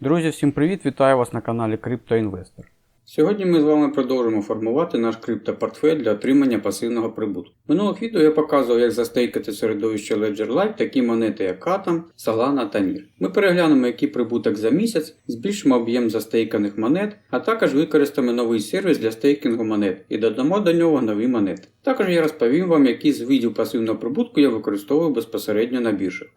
Друзі, всім привіт! Вітаю вас на каналі CryptoInvestor. Сьогодні ми з вами продовжимо формувати наш криптопортфель для отримання пасивного прибутку. В минулих відео я показував, як застейкати середовище Ledger Live такі монети, як Atom, Solana та NIR. Ми переглянемо, який прибуток за місяць, збільшимо об'єм застейканих монет, а також використаємо новий сервіс для стейкінгу монет і додамо до нього нові монети. Також я розповім вам, які з видів пасивного прибутку я використовую безпосередньо на біржах.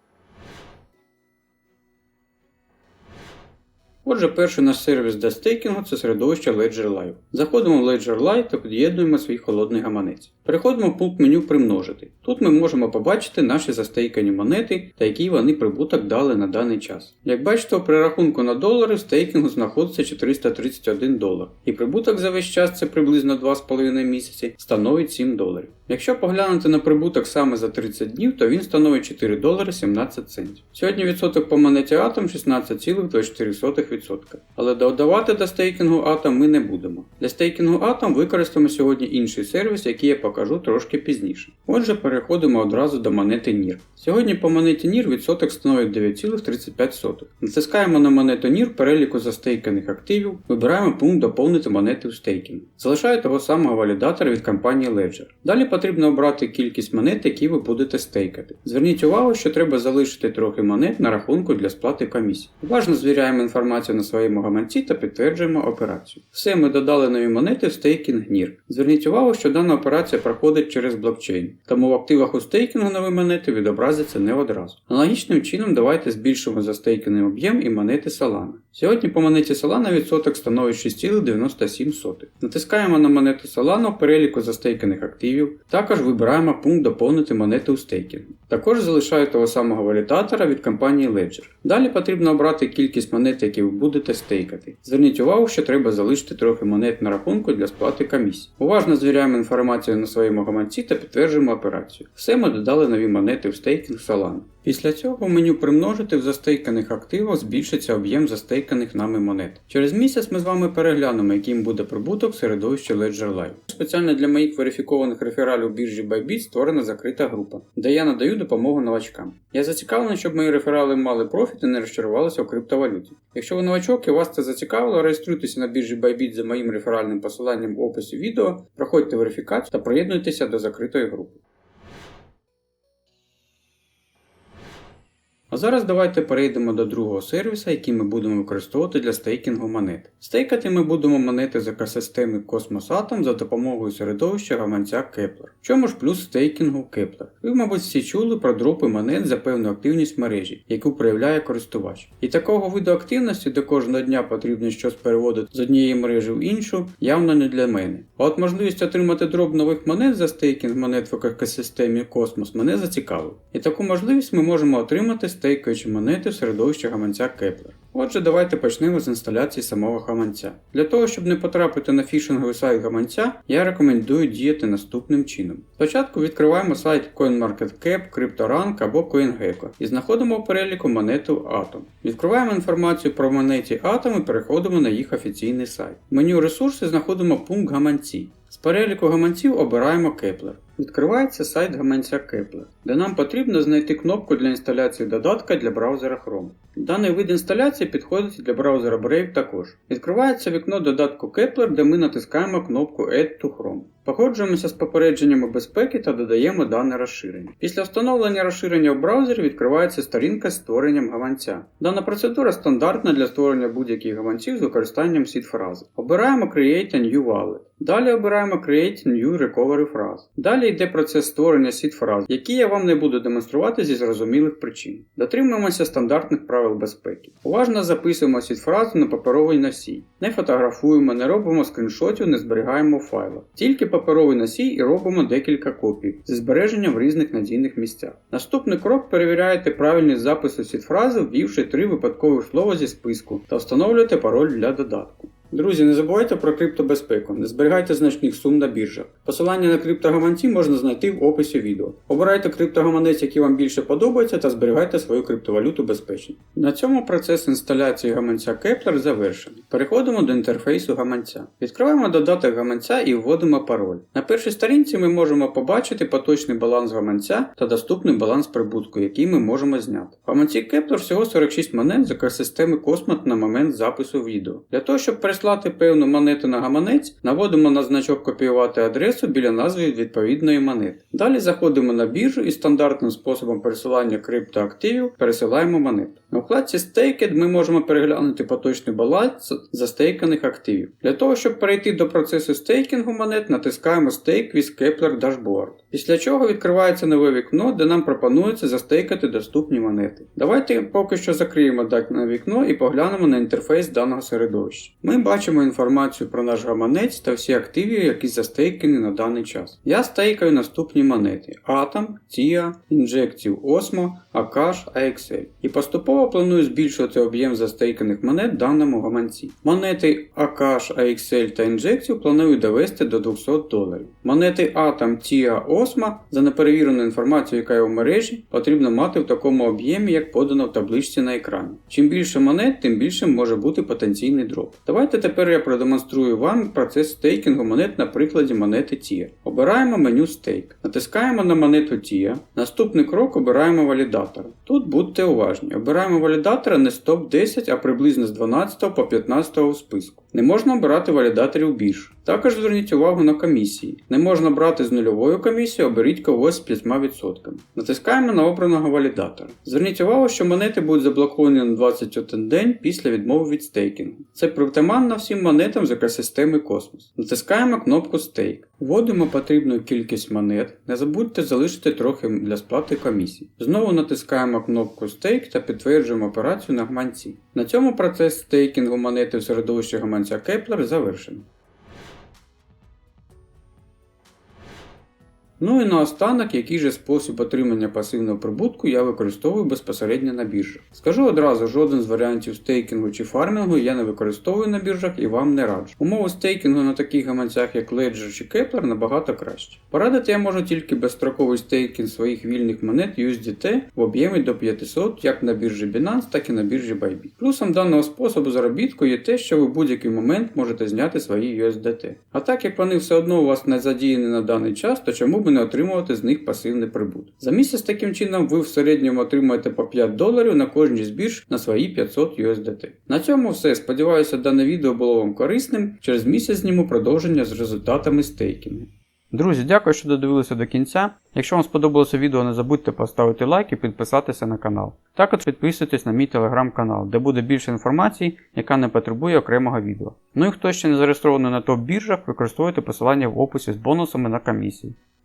Отже, перший наш сервіс для стейкінгу це середовище Ledger Live. Заходимо в Ledger Live та під'єднуємо свій холодний гаманець. Переходимо в пункт меню Примножити. Тут ми можемо побачити наші застейкані монети та який вони прибуток дали на даний час. Як бачите, при рахунку на долари в стейкінгу знаходиться 431 долар, і прибуток за весь час це приблизно 2,5 місяці становить 7 доларів. Якщо поглянути на прибуток саме за 30 днів, то він становить 4 долари 17 центів. Сьогодні відсоток по монеті Atom 16,24%. Але додавати до стейкінгу Atom ми не будемо. Для стейкінгу Atom використаємо сьогодні інший сервіс, який я покажу трошки пізніше. Отже, переходимо одразу до монети NIR. Сьогодні по монеті NIR відсоток становить 9,35. Натискаємо на монету NIR переліку застейканих активів, вибираємо пункт Доповнити монети в стейкінг. Залишаю того самого валідатора від компанії Ledger. Далі потрібно обрати кількість монет, які ви будете стейкати. Зверніть увагу, що треба залишити трохи монет на рахунку для сплати комісії. Уважно звіряємо інформацію на своєму гаманці та підтверджуємо операцію. Все, ми додали нові монети в стейкінг NIR. Зверніть увагу, що дана операція проходить через блокчейн, тому в активах у стейкінгу нові монети відобразяться не одразу. Аналогічним чином давайте збільшимо застейканий об'єм і монети Solana. Сьогодні по монеті Solana відсоток становить 6,97. Натискаємо на монету Solana в переліку застейканих активів, також вибираємо пункт Доповнити монети у стейкінгу. Також залишаю того самого валідатора від компанії Ledger. Далі потрібно обрати кількість монет, які ви будете стейкати. Зверніть увагу, що треба залишити трохи монет на рахунку для сплати комісії. Уважно звіряємо інформацію на своєму гаманці та підтверджуємо операцію. Все ми додали нові монети в стейкінг Solana. Після цього в меню примножити в застейканих активах збільшиться об'єм застейканих нами монет. Через місяць ми з вами переглянемо, яким буде прибуток середовища Ledger Live. Спеціально для моїх верифікованих рефералів біржі Bybit створена закрита група, де я надаю допомогу новачкам. Я зацікавлений, щоб мої реферали мали профіт і не розчарувалися у криптовалюті. Якщо ви новачок і вас це зацікавило, реєструйтеся на біржі Bybit за моїм реферальним посиланням в описі відео, проходьте верифікацію та приєднуйтеся до закритої групи. А зараз давайте перейдемо до другого сервіса, який ми будемо використовувати для стейкінгу монет. Стейкати ми будемо монети з екосистеми Cosmos Atom за допомогою середовища гаманця Kepler. В чому ж плюс стейкінгу Kepler? Ви, мабуть, всі чули про дропи монет за певну активність мережі, яку проявляє користувач. І такого виду активності, де кожного дня потрібно щось переводити з однієї мережі в іншу, явно не для мене. А от можливість отримати дроп нових монет за стейкінг монет в екосистемі Cosmos мене зацікавив. І таку можливість ми можемо отримати стейкаючи монети в середовищі гаманця Kepler. Отже, давайте почнемо з інсталяції самого гаманця. Для того, щоб не потрапити на фішинговий сайт гаманця, я рекомендую діяти наступним чином. Спочатку відкриваємо сайт CoinMarketCap, CryptoRank або CoinGecko і знаходимо в переліку монету Atom. Відкриваємо інформацію про монеті Atom і переходимо на їх офіційний сайт. В меню ресурси знаходимо пункт гаманці. З переліку гаманців обираємо Kepler. Відкривається сайт гаманця Kepler, де нам потрібно знайти кнопку для інсталяції додатка для браузера Chrome. Даний вид інсталяції підходить для браузера Brave також. Відкривається вікно додатку Kepler, де ми натискаємо кнопку Add to Chrome. Погоджуємося з попередженнями безпеки та додаємо дане розширення. Після встановлення розширення в браузері відкривається сторінка з створенням гаманця. Дана процедура стандартна для створення будь-яких гаманців з використанням сід фрази. Обираємо Create a New Wallet. Далі обираємо Create New Recovery Phrase. Далі йде процес створення сід фраз, які я вам не буду демонструвати зі зрозумілих причин. Дотримуємося стандартних правил безпеки. Уважно записуємо сід фразу на паперовий носій. Не фотографуємо, не робимо скріншотів, не зберігаємо в файлах. Тільки паперовий носій і робимо декілька копій зі збереженням в різних надійних місцях. Наступний крок перевіряєте правильність запису сід фрази, ввівши три випадкових слова зі списку та встановлюєте пароль для додатку. Друзі, не забувайте про криптобезпеку, не зберігайте значних сум на біржах. Посилання на криптогаманці можна знайти в описі відео. Обирайте криптогаманець, який вам більше подобається, та зберігайте свою криптовалюту безпечно. На цьому процес інсталяції гаманця Kepler завершений. Переходимо до інтерфейсу гаманця. Відкриваємо додаток гаманця і вводимо пароль. На першій сторінці ми можемо побачити поточний баланс гаманця та доступний баланс прибутку, який ми можемо зняти. В гаманці Kepler всього 46 монет з екосистеми Cosmos на момент запису відео. Для того, щоб переслати певну монету на гаманець, наводимо на значок копіювати адресу біля назви відповідної монети. Далі заходимо на біржу і стандартним способом пересилання криптоактивів пересилаємо монету. На вкладці Staked ми можемо переглянути поточний баланс застейканих активів. Для того, щоб перейти до процесу стейкінгу монет, натискаємо Stake with Kepler Dashboard. Після чого відкривається нове вікно, де нам пропонується застейкати доступні монети. Давайте поки що закриємо дане вікно і поглянемо на інтерфейс даного середовища. Ми бачимо інформацію про наш гаманець та всі активи, які застейкані на даний час. Я стейкаю наступні монети: Atom, TIA, Injective Osmo, Akash, AXL. І поступово планую збільшувати об'єм застейканих монет в даному гаманці. Монети Akash, AXL та Injective планую довести до 200 доларів. Монети Atom, TIA, Osmo за неперевірену інформацію, яка є в мережі, потрібно мати в такому об'ємі, як подано в табличці на екрані. Чим більше монет, тим більше може бути потенційний дроп. Давайте тепер я продемонструю вам процес стейкінгу монет на прикладі монети TIA. Обираємо меню Стейк. Натискаємо на монету TIA. Наступний крок обираємо валідатора. Тут будьте уважні. Обираємо валідатора не з топ-10, а приблизно з 12 по 15 у списку. Не можна обирати валідаторів більше. Також зверніть увагу на комісії. Не можна брати з нульовою комісією, оберіть когось з 5%. Натискаємо на обраного валідатора. Зверніть увагу, що монети будуть заблоковані на 21 день після відмови від стейкінгу. Це притаманно всім монетам з екосистеми Космос. Натискаємо кнопку Стейк. Вводимо потрібну кількість монет. Не забудьте залишити трохи для сплати комісії. Знову натискаємо кнопку Стейк та підтверджуємо операцію на гаманці. На цьому процес стейкінгу монети в середовищі гаманця Kepler завершений. Ну і наостанок, який же спосіб отримання пасивного прибутку я використовую безпосередньо на біржах. Скажу одразу, жоден з варіантів стейкінгу чи фармінгу я не використовую на біржах і вам не раджу. Умови стейкінгу на таких гаманцях, як Ledger чи Kepler, набагато краще. Порадити я можу тільки безстроковий стейкінг своїх вільних монет USDT в об'ємі до 500 як на біржі Binance, так і на біржі Bybit. Плюсом даного способу заробітку є те, що ви в будь-який момент можете зняти свої USDT. А так як вони все одно у вас не задіяні на даний час, то чому б не отримувати з них пасивний прибуток. За місяць таким чином ви в середньому отримаєте по 5 доларів на кожній збірж на свої 500 USDT. На цьому все. Сподіваюся, дане відео було вам корисним. Через місяць зніму продовження з результатами стейкінгу. Друзі, дякую, що додивилися до кінця. Якщо вам сподобалося відео, не забудьте поставити лайк і підписатися на канал. Також підписуйтесь на мій телеграм-канал, де буде більше інформації, яка не потребує окремого відео. Ну і хто ще не зареєстрований на топ-біржах, використовуйте посилання в описі з бонусами на комісії.